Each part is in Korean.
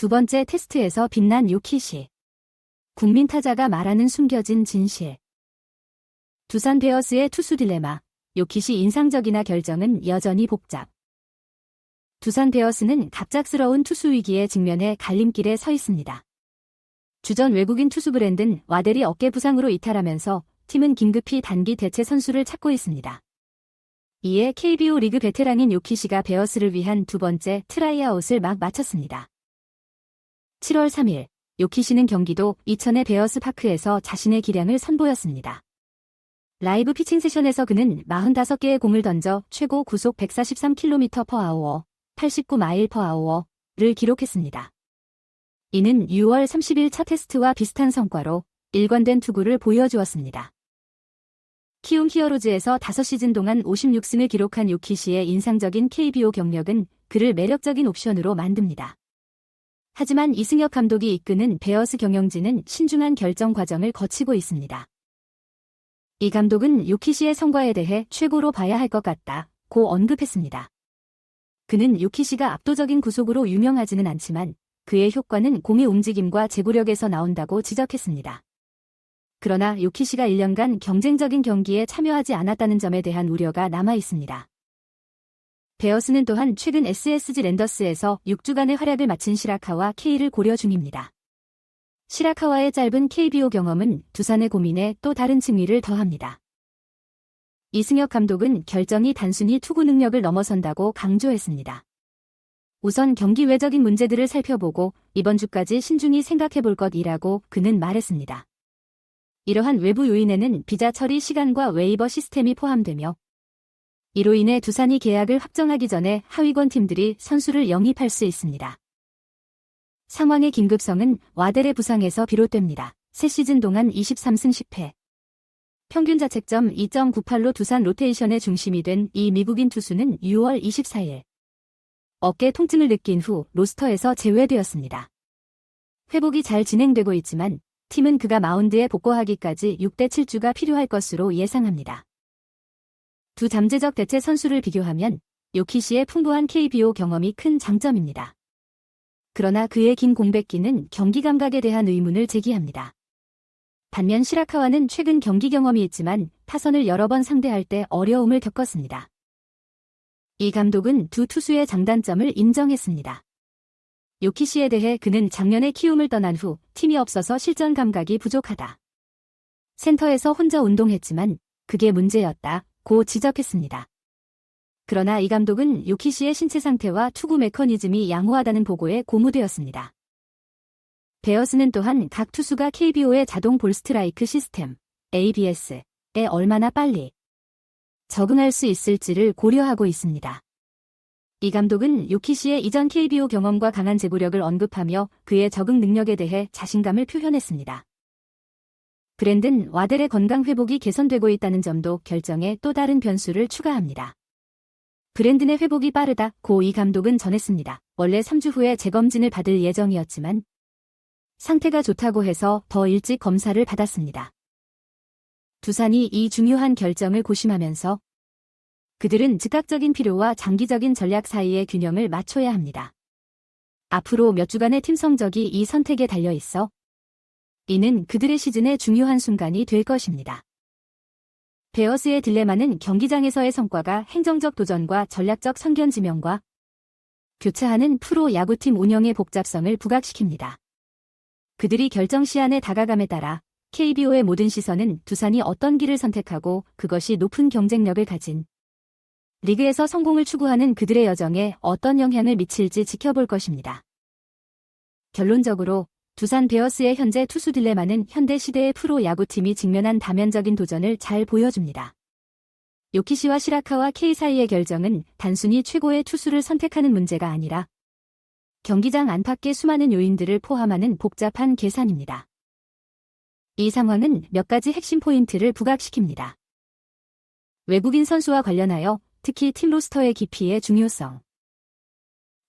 두 번째 테스트에서 빛난 요키시. 국민 타자가 말하는 숨겨진 진실. 두산 베어스의 투수 딜레마. 요키시 인상적이나 결정은 여전히 복잡. 두산 베어스는 갑작스러운 투수 위기에 직면해 갈림길에 서 있습니다. 주전 외국인 투수 브랜든 와델이 어깨 부상으로 이탈하면서 팀은 긴급히 단기 대체 선수를 찾고 있습니다. 이에 KBO 리그 베테랑인 요키시가 베어스를 위한 두 번째 트라이아웃을 막 마쳤습니다. 7월 3일, 요키시는 경기도 이천의 베어스 파크에서 자신의 기량을 선보였습니다. 라이브 피칭 세션에서 그는 45개의 공을 던져 최고 구속 143km/h, 89마일/h를 기록했습니다. 이는 6월 30일 첫 테스트와 비슷한 성과로 일관된 투구를 보여주었습니다. 키움 히어로즈에서 5시즌 동안 56승을 기록한 요키시의 인상적인 KBO 경력은 그를 매력적인 옵션으로 만듭니다. 하지만 이승엽 감독이 이끄는 베어스 경영진은 신중한 결정 과정을 거치고 있습니다. 이 감독은 요키시의 성과에 대해 최고로 봐야 할 것 같다, 고 언급했습니다. 그는 요키시가 압도적인 구속으로 유명하지는 않지만 그의 효과는 공의 움직임과 제구력에서 나온다고 지적했습니다. 그러나 요키시가 1년간 경쟁적인 경기에 참여하지 않았다는 점에 대한 우려가 남아 있습니다. 베어스는 또한 최근 SSG 랜더스에서 6주간의 활약을 마친 시라카와 K를 고려 중입니다. 시라카와의 짧은 KBO 경험은 두산의 고민에 또 다른 층위를 더합니다. 이승엽 감독은 결정이 단순히 투구 능력을 넘어선다고 강조했습니다. 우선 경기 외적인 문제들을 살펴보고 이번 주까지 신중히 생각해 볼 것이라고 그는 말했습니다. 이러한 외부 요인에는 비자 처리 시간과 웨이버 시스템이 포함되며 이로 인해 두산이 계약을 확정하기 전에 하위권 팀들이 선수를 영입할 수 있습니다. 상황의 긴급성은 와델의 부상에서 비롯됩니다. 새 시즌 동안 23승 10패. 평균 자책점 2.98로 두산 로테이션의 중심이 된 이 미국인 투수는 6월 24일 어깨 통증을 느낀 후 로스터에서 제외되었습니다. 회복이 잘 진행되고 있지만 팀은 그가 마운드에 복귀하기까지 6대 7주가 필요할 것으로 예상합니다. 두 잠재적 대체 선수를 비교하면 요키시의 풍부한 KBO 경험이 큰 장점입니다. 그러나 그의 긴 공백기는 경기 감각에 대한 의문을 제기합니다. 반면 시라카와는 최근 경기 경험이 있지만 타선을 여러 번 상대할 때 어려움을 겪었습니다. 이 감독은 두 투수의 장단점을 인정했습니다. 요키시에 대해 그는 작년에 키움을 떠난 후 팀이 없어서 실전 감각이 부족하다. 센터에서 혼자 운동했지만 그게 문제였다. 고 지적했습니다. 그러나 이 감독은 요키시의 신체 상태와 투구 메커니즘이 양호하다는 보고에 고무되었습니다. 베어스는 또한 각 투수가 KBO의 자동 볼 스트라이크 시스템, ABS에 얼마나 빨리 적응할 수 있을지를 고려하고 있습니다. 이 감독은 요키시의 이전 KBO 경험과 강한 제구력을 언급하며 그의 적응 능력에 대해 자신감을 표현했습니다. 브랜든 와델의 건강 회복이 개선되고 있다는 점도 결정에 또 다른 변수를 추가합니다. 브랜든의 회복이 빠르다 고 이 감독은 전했습니다. 원래 3주 후에 재검진을 받을 예정이었지만 상태가 좋다고 해서 더 일찍 검사를 받았습니다. 두산이 이 중요한 결정을 고심하면서 그들은 즉각적인 필요와 장기적인 전략 사이의 균형을 맞춰야 합니다. 앞으로 몇 주간의 팀 성적이 이 선택에 달려 있어 이는 그들의 시즌의 중요한 순간이 될 것입니다. 베어스의 딜레마는 경기장에서의 성과가 행정적 도전과 전략적 선견 지명과 교차하는 프로 야구팀 운영의 복잡성을 부각시킵니다. 그들이 결정 시한에 다가감에 따라 KBO의 모든 시선은 두산이 어떤 길을 선택하고 그것이 높은 경쟁력을 가진 리그에서 성공을 추구하는 그들의 여정에 어떤 영향을 미칠지 지켜볼 것입니다. 결론적으로 두산 베어스의 현재 투수 딜레마는 현대 시대의 프로 야구팀이 직면한 다면적인 도전을 잘 보여줍니다. 요키시와 시라카와 K 사이의 결정은 단순히 최고의 투수를 선택하는 문제가 아니라 경기장 안팎의 수많은 요인들을 포함하는 복잡한 계산입니다. 이 상황은 몇 가지 핵심 포인트를 부각시킵니다. 외국인 선수와 관련하여 특히 팀 로스터의 깊이의 중요성.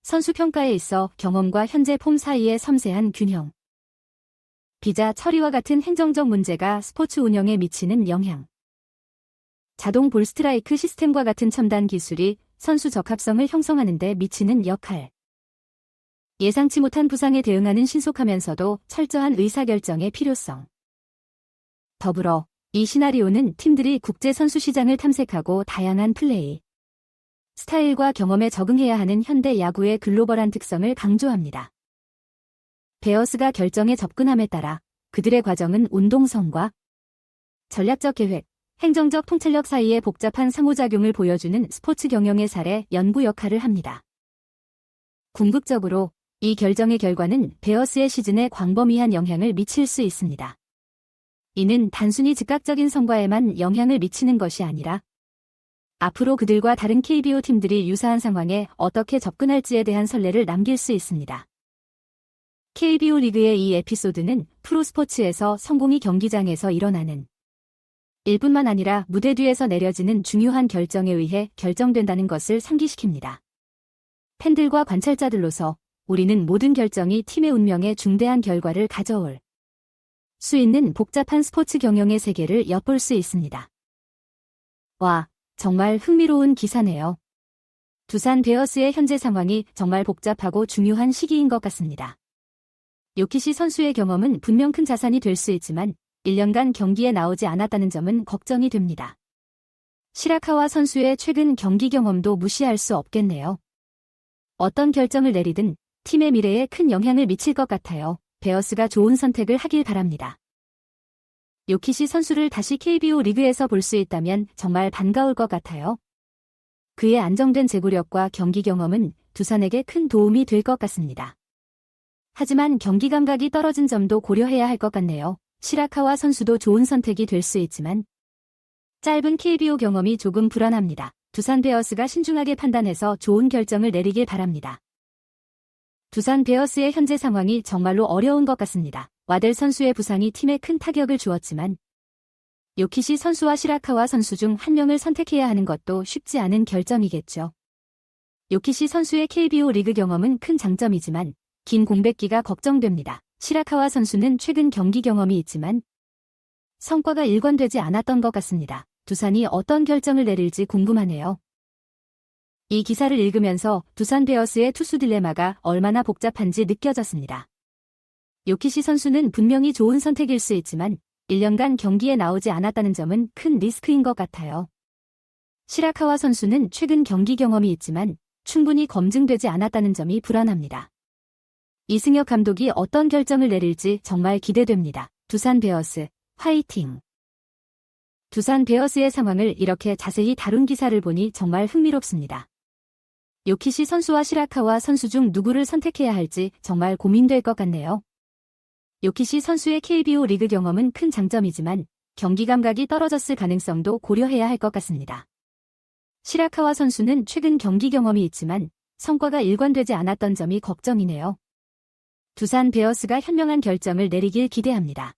선수 평가에 있어 경험과 현재 폼 사이의 섬세한 균형. 비자 처리와 같은 행정적 문제가 스포츠 운영에 미치는 영향. 자동 볼 스트라이크 시스템과 같은 첨단 기술이 선수 적합성을 형성하는 데 미치는 역할. 예상치 못한 부상에 대응하는 신속하면서도 철저한 의사결정의 필요성. 더불어 이 시나리오는 팀들이 국제 선수 시장을 탐색하고 다양한 플레이, 스타일과 경험에 적응해야 하는 현대 야구의 글로벌한 특성을 강조합니다. 베어스가 결정에 접근함에 따라 그들의 과정은 운동성과 전략적 계획, 행정적 통찰력 사이의 복잡한 상호작용을 보여주는 스포츠 경영의 사례 연구 역할을 합니다. 궁극적으로 이 결정의 결과는 베어스의 시즌에 광범위한 영향을 미칠 수 있습니다. 이는 단순히 즉각적인 성과에만 영향을 미치는 것이 아니라 앞으로 그들과 다른 KBO 팀들이 유사한 상황에 어떻게 접근할지에 대한 선례를 남길 수 있습니다. KBO 리그의 이 에피소드는 프로스포츠에서 성공이 경기장에서 일어나는 일뿐만 아니라 무대 뒤에서 내려지는 중요한 결정에 의해 결정된다는 것을 상기시킵니다. 팬들과 관찰자들로서 우리는 모든 결정이 팀의 운명에 중대한 결과를 가져올 수 있는 복잡한 스포츠 경영의 세계를 엿볼 수 있습니다. 와, 정말 흥미로운 기사네요. 두산 베어스의 현재 상황이 정말 복잡하고 중요한 시기인 것 같습니다. 요키시 선수의 경험은 분명 큰 자산이 될 수 있지만 1년간 경기에 나오지 않았다는 점은 걱정이 됩니다. 시라카와 선수의 최근 경기 경험도 무시할 수 없겠네요. 어떤 결정을 내리든 팀의 미래에 큰 영향을 미칠 것 같아요. 베어스가 좋은 선택을 하길 바랍니다. 요키시 선수를 다시 KBO 리그에서 볼 수 있다면 정말 반가울 것 같아요. 그의 안정된 제구력과 경기 경험은 두산에게 큰 도움이 될 것 같습니다. 하지만 경기 감각이 떨어진 점도 고려해야 할 것 같네요. 시라카와 선수도 좋은 선택이 될 수 있지만 짧은 KBO 경험이 조금 불안합니다. 두산 베어스가 신중하게 판단해서 좋은 결정을 내리길 바랍니다. 두산 베어스의 현재 상황이 정말로 어려운 것 같습니다. 와델 선수의 부상이 팀에 큰 타격을 주었지만 요키시 선수와 시라카와 선수 중 한 명을 선택해야 하는 것도 쉽지 않은 결정이겠죠. 요키시 선수의 KBO 리그 경험은 큰 장점이지만 긴 공백기가 걱정됩니다. 시라카와 선수는 최근 경기 경험이 있지만 성과가 일관되지 않았던 것 같습니다. 두산이 어떤 결정을 내릴지 궁금하네요. 이 기사를 읽으면서 두산 베어스의 투수 딜레마가 얼마나 복잡한지 느껴졌습니다. 요키시 선수는 분명히 좋은 선택일 수 있지만 1년간 경기에 나오지 않았다는 점은 큰 리스크인 것 같아요. 시라카와 선수는 최근 경기 경험이 있지만 충분히 검증되지 않았다는 점이 불안합니다. 이승엽 감독이 어떤 결정을 내릴지 정말 기대됩니다. 두산 베어스, 화이팅! 두산 베어스의 상황을 이렇게 자세히 다룬 기사를 보니 정말 흥미롭습니다. 요키시 선수와 시라카와 선수 중 누구를 선택해야 할지 정말 고민될 것 같네요. 요키시 선수의 KBO 리그 경험은 큰 장점이지만 경기 감각이 떨어졌을 가능성도 고려해야 할 것 같습니다. 시라카와 선수는 최근 경기 경험이 있지만 성과가 일관되지 않았던 점이 걱정이네요. 두산 베어스가 현명한 결정을 내리길 기대합니다.